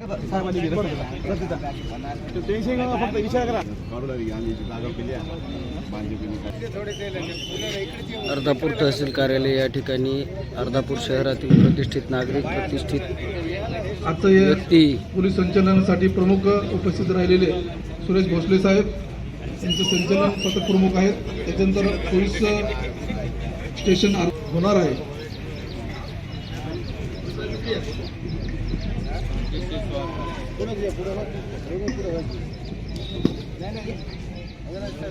Tension फक्त विचार करा अर्धापूर तहसील कार्यालय या ठिकाणी अर्धापूर शहरातील प्रतिष्ठित नागरिक प्रतिष्ठित हे व्यक्ती पोलीस संचलनासाठी प्रमुख उपस्थित राहिलेले सुरेश भोसले साहेब यांचे संचलन पथक प्रमुख आहेत. त्याच्यानंतर पोलीस स्टेशन होणार आहे. Arkadaşlar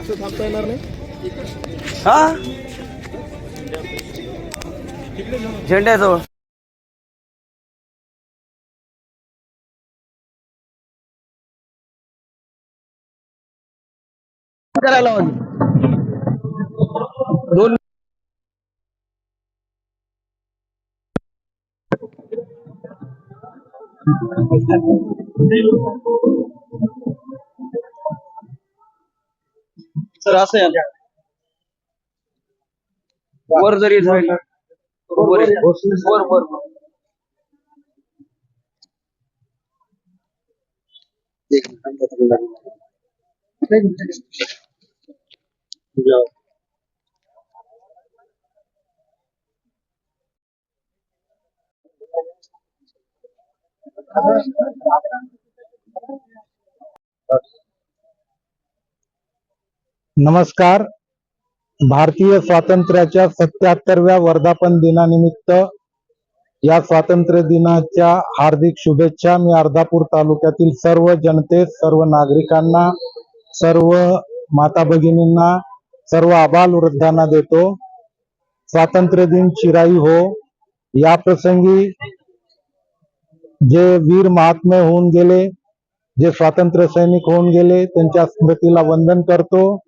असं थांबता येणार नाही? हा? झेंड्याजवळ. करायला. दोन सर असं आहे वर जरी राहिलं वर वर वर वर. नमस्कार. भारतीय स्वातंत्र्याच्या सत्याहत्तरव्या वर्धापन दिनानिमित्त या स्वातंत्र्य दिनाच्या हार्दिक शुभेच्छा. मी अर्धापूर तालुक्यातील सर्व जनतेस सर्व नागरिकांना सर्व माता भगिनींना सर्व आबाल वृद्धांना देतो. स्वातंत्र्य दिन चिराई हो. या प्रसंगी जे वीर महात्मे होऊन गेले जे स्वातंत्र्य सैनिक होऊन गेले त्यांच्या स्मृतीला वंदन करतो.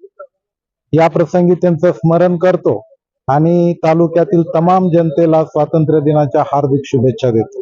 या प्रसंगी त्यांचं स्मरण करतो आणि तालुक्यातील तमाम जनतेला स्वातंत्र्य दिनाच्या हार्दिक शुभेच्छा देतो.